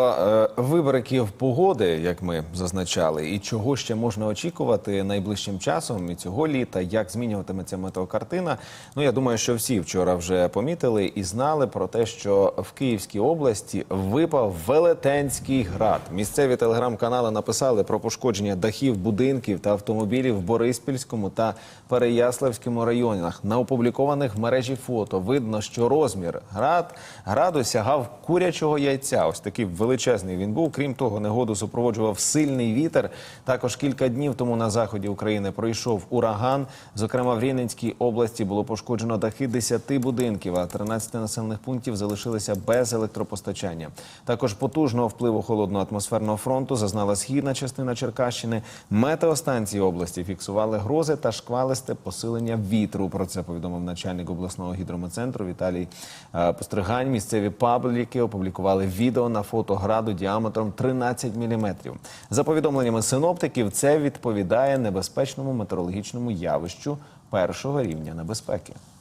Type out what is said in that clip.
euh, Вибриків погоди, як ми зазначали, і чого ще можна очікувати найближчим часом і цього літа, як змінюватиметься метеокартина. Ну я думаю, що всі вчора вже помітили і знали про те, що в Київській області випав велетенський град. Місцеві телеграм-канали написали про пошкодження дахів, будинків та автомобілів в Бориспільському та Переяславському районах. На опублікованих в мережі фото видно, що розмір град граду сягав курячого яйця. Ось такий величезний він був. Крім того, негоду супроводжував сильний вітер. Також кілька днів тому на заході України пройшов ураган. Зокрема, в Рівненській області було пошкоджено дахи 10 будинків, а 13 населених пунктів залишилися без електропостачання. Також потужного впливу холодного атмосферного фронту зазнала східна частина Черкащини. Метеостанції області фіксували грози та шквалисте посилення вітру. Про це повідомив начальник обласного гідрометцентру Віталій е, Постригань. Місцеві пабліки опублікували відео на фото граду діаметром 13 міліметрів. За повідомленнями синоптиків, це відповідає небезпечному метеорологічному явищу першого рівня небезпеки.